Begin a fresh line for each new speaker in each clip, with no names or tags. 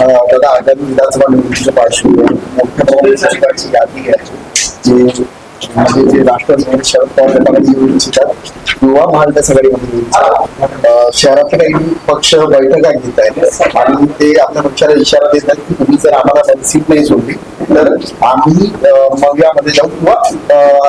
दादा आगामी विधानसभा निवडणुकीच्या पार्श्वभूमीवर यादी आहे. जे म्हणजे जे राष्ट्रवादी शरद पवार गटामध्ये येऊ इच्छितात युवा महाविकास आघाडीमध्ये शहरातले काही पक्ष बैठका घेत आहेत. आणि ते आपल्या पक्षाला इशारा देत आहेत की तुम्ही जर आम्हाला सीट नाही सोडली तर आम्ही मग यामध्ये जाऊ किंवा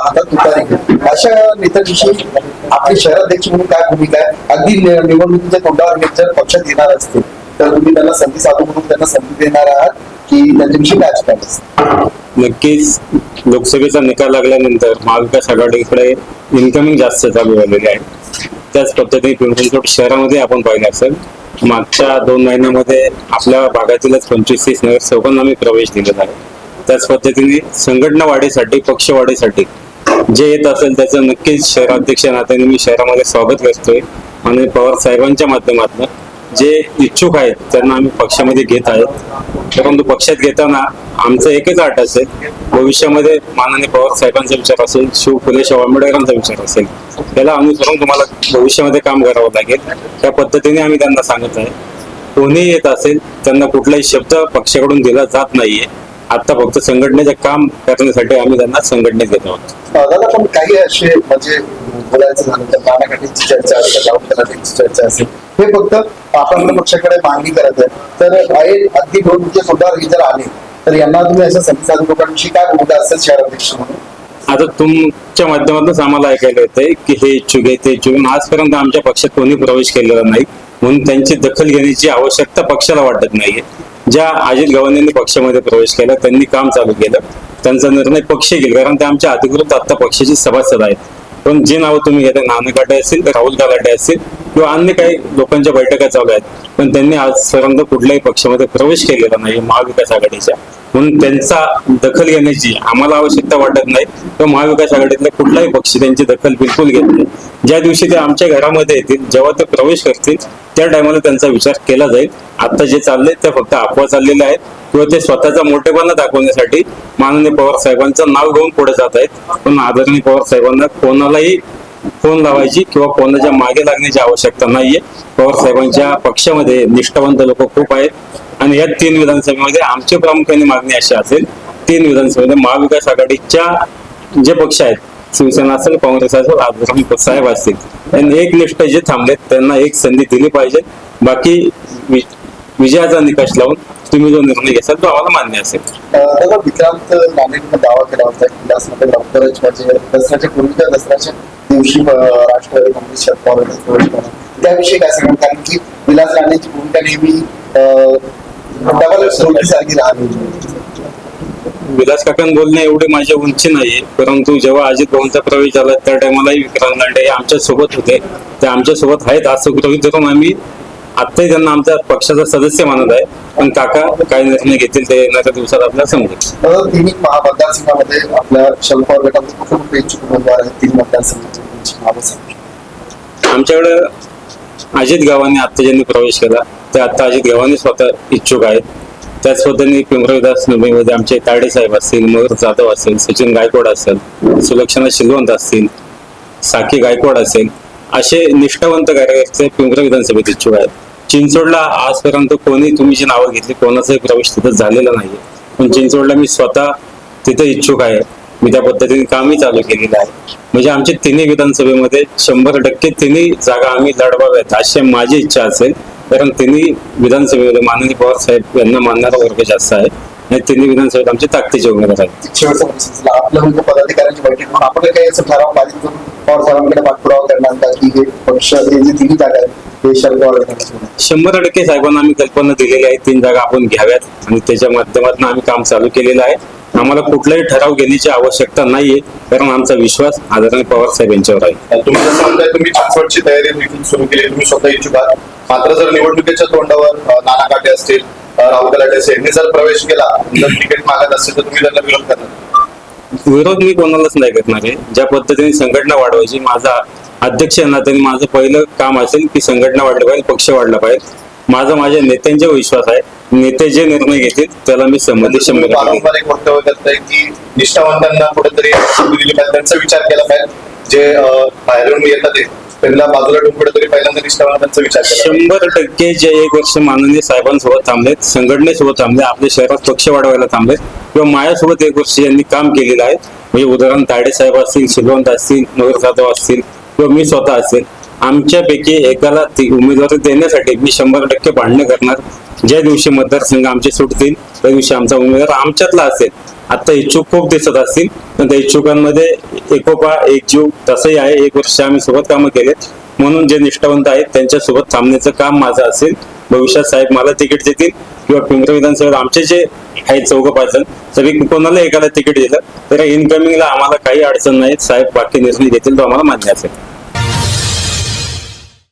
आता तुतारी घेऊ. अशा नेत्यांविषयी आपली शहराध्यक्ष म्हणून काय भूमिका आहे? अगदी निवडणुकीच्या तोंडावर जर पक्षात येणार असतील तर तुम्ही त्यांना संधी साधू म्हणून त्यांना संधी देणार आहात की त्यांच्याविषयी काय असणार
नक्कीच. लोकसभेचा निकाल लागल्यानंतर महाविकास आघाडीकडे इन्कमिंग जास्त चालू झालेली आहे. त्याच पद्धतीने पिंपरी शहरामध्ये आपण पाहिलं असेल मागच्या दोन महिन्यामध्ये आपल्या भागातीलच पंचवीस तीस नगरसेवकांना आम्ही प्रवेश दिलेला आहे. त्याच पद्धतीने संघटना वाढीसाठी पक्ष वाढीसाठी जे येत असेल त्याचं नक्कीच शहराध्यक्ष नात्याने मी शहरामध्ये स्वागत करतोय. आणि पवार साहेबांच्या माध्यमातून जे इच्छुक आहेत त्यांना आम्ही पक्षामध्ये घेत आहेत. परंतु पक्षात घेताना आमचं एकच आट असेल भविष्यामध्ये माननीय पवार साहेबांचा विचार असेल शिव फुले शाहू आंबेडकरांचा विचार असेल त्याला अनुसरून तुम्हाला भविष्यामध्ये काम करावं लागेल. त्या पद्धतीने आम्ही त्यांना सांगत आहे. कोणी येत असेल त्यांना कुठलाही शब्द पक्षाकडून दिला जात नाहीये. आता फक्त संघटनेचे काम करण्यासाठी आम्ही त्यांना संघटनेत घेत आहोत.
दादा पण काही असे म्हणजे बोलायचं चर्चा असेल चर्चा असेल. हे फक्त आपण पक्षाकडे मागणी करत आहे तर अगदी दोन मुख्य सुद्धा हे जर आले तर यांना तुम्ही अशा संधी लोकांची काय भूमिका असेल शहराध्यक्ष म्हणून?
आता तुमच्या माध्यमातूनच आम्हाला ऐकायला येते की हे इच्छुक आहे ते इच्छुक आजपर्यंत आमच्या पक्षात कोणी प्रवेश केलेला नाही. म्हणून त्यांची दखल घेण्याची आवश्यकता पक्षाला वाटत नाहीये. ज्या अजित गव्हाणींनी पक्षामध्ये प्रवेश केला त्यांनी काम चालू केलं. त्यांचा निर्णय पक्ष घेईल कारण ते आमच्या अधिकृत आता पक्षाचे सभासद आहेत. पण जे नावं तुम्ही घेता नानकाटे असतील राहुल गलाटे असतील किंवा अन्य काही लोकांच्या बैठका चालू आहेत पण त्यांनी आज आजपर्यंत कुठल्याही पक्षामध्ये प्रवेश केलेला नाही महाविकास आघाडीच्या. म्हणून त्यांचा दखल घेण्याची आम्हाला आवश्यकता वाटत नाही तर महाविकास आघाडीतला कुठलाही पक्ष त्यांची दखल बिलकुल घेत नाही. ज्या दिवशी ते आमच्या घरामध्ये येतील जेव्हा ते प्रवेश करतील त्या टायमाला त्यांचा विचार केला जाईल. आता जे चाललंय ते फक्त अफवा चाललेल्या आहेत किंवा ते स्वतःचा मोठेपणा दाखवण्यासाठी माननीय पवार साहेबांचं नाव घेऊन पुढे जात आहेत. पण आदरणीय पवार साहेबांना कोणालाही फोन लावायची किंवा कोणाच्या मागे लागण्याची आवश्यकता नाहीये. पवार पक्षामध्ये निष्ठावंत लोक खूप आहेत. आणि या तीन विधानसभेमध्ये आमची प्रामुख्याने मागणी अशी असेल तीन विधानसभेमध्ये महाविकास आघाडीच्या जे पक्ष आहेत शिवसेना असेल काँग्रेस असेल साहेब असतील त्यांनी एक निष्ठ जे थांबलेत त्यांना एक संधी दिली पाहिजे. बाकी विजयाचा निकष लावून तुम्ही जो निर्णय घेसाल तो आम्हाला मान्य असेल.
विक्रांत दावा केला होता की दसऱ्याच्या म्हणजे पूर्वीच्या दसऱ्याच्या दिवशी राष्ट्रवादी काँग्रेस शरद प्रवेश करणार. त्याविषयी काय सांगणार कारण की विलास राणेची भूमिका नेहमी डबल सारखी राहते
विलास काकां बोलणे एवढी माझी उंची नाहीये. परंतु जेव्हा अजित भाऊंचा प्रवेश झाला त्या टायमालाही विक्रांत लांडे हे आमच्यासोबत होते. ते आमच्यासोबत आहेत असं गृहीत धरून आम्ही आत्ताही त्यांना आमच्या पक्षाचा सदस्य मानत आहे. पण काका काय निर्णय घेतील ते येणाऱ्या दिवसात आपल्याला समजेल.
तिन्ही महा मतदारसंघामध्ये आपल्या शरद पवार गटाचे कुठे उमेदवार आहेत तीन त्यांची नावं
आमच्याकडे अजित गावांनी आत्ता ज्यांनी प्रवेश केला ते आता अजित गावांनी स्वतः इच्छुक आहेत. त्याच पद्धतीने पिंपरी मुंबईमध्ये आमचे ताडे साहेब असतील मयूर जाधव असेल सचिन गायकवाड असेल सुलक्षणा शिलवंत असतील साकी गायकवाड असेल असे निष्ठावंत कार्यकर्ते पिंपरी विधानसभेत इच्छुक आहेत. चिंचवडला आजपर्यंत कोणी तुम्ही जी नावं घेतली कोणाचाही प्रवेश तिथं झालेला नाही पण चिंचवडला मी स्वतः तिथे इच्छुक आहे. मी त्या पद्धतीने कामही चालू केलेलं आहे. म्हणजे आमच्या तिन्ही विधानसभेमध्ये शंभर टक्के तिन्ही जागा आम्ही लढवाव्यात अशी माझी इच्छा असेल. कारण तिन्ही विधानसभेमध्ये माननीय पवार साहेब यांना मानणारा वर्ग जास्त आहे आणि तिन्ही विधानसभेत आमचे ताकदीचे उमेदवार आहेत.
म्हणजे पदाधिकाऱ्यांची बैठक म्हणून आपण काही असं ठराव पारित करून पवार साहेबांकडे पाठपुरावा करणार का? की हे पक्ष हे जे तिन्ही जागा आहेत हे शरद पवार गटाचे आहेत.
शंभर टक्के साहेबांना आम्ही कल्पना दिलेली आहे तीन जागा आपण घ्याव्यात आणि त्याच्या माध्यमातून आम्ही काम चालू केलेलं आहे. आम्हाला कुठलाही ठराव घेण्याची आवश्यकता नाहीये कारण आमचा विश्वास आदरणीय पवार साहेब यांच्यावर आहे.
तुम्ही जसं म्हणताय तुम्ही चिंचवडची तयारी देखील सुरू केली तुम्ही स्वतः इच्छुक आहात. मात्र जर निवडणुकीच्या तोंडावर नाना काटे असतील राहुल गलाटे असतील यांनी जर प्रवेश केला जर तिकीट मागत असेल तर तुम्ही त्यांना विरोध करणार.
विरोध मी कोणालाच नाही करणार आहे. ज्या पद्धतीने संघटना वाढवायची माझा अध्यक्ष नात्याने माझं पहिलं काम असेल की संघटना वाढली पाहिजे पक्ष वाढला पाहिजे. माझा माझ्या नेत्यांच्या विश्वास आहे. नेते जे निर्णय घेतील त्याला मी संबंधित शंभर.
पारंपरिक वक्तव्य करताय की निष्ठावंतांना कुठेतरी त्यांचा विचार केला पाहिजे. जे बाहेरून येतात त्यांना बाजूला ठेवून कुठेतरी पहिल्यांदा निष्ठावनाचा विचार
शंभर टक्के जे एक वर्ष माननीय साहेबांसोबत थांबलेत संघटनेसोबत थांबले आपल्या शहरात पक्ष वाढवायला थांबलेत किंवा माझ्यासोबत एक वर्ष यांनी काम केलेलं आहे. म्हणजे उदाहरण ताडे साहेब असतील शिलवंत असतील नगर जाधव असतील किंवा मी स्वतः असेल आमच्यापैकी एकाला ती उमेदवारी देण्यासाठी मी शंभर टक्के भांडणं करणार. ज्या दिवशी मतदारसंघ आमचे सुटतील त्या दिवशी आमचा उमेदवार आमच्यातला असेल. आता इच्छुक खूप दिसत असतील पण त्या इच्छुकांमध्ये एकोपा एकजीव तसंही आहे. एक वर्ष आम्ही सोबत कामं केलेत. म्हणून जे निष्ठावंत आहेत त्यांच्यासोबत थांबण्याचं काम माझं असेल. भविष्यात साहेब मला तिकीट देतील किंवा पिंपरी विधानसभेत आमचे जे आहेत चौघ पाच जण कोणाला एकाला तिकीट दिलं तर इनकमिंगला आम्हाला काही अडचण नाही. साहेब बाकी निर्णय घेतील तो आम्हाला मान्य असेल.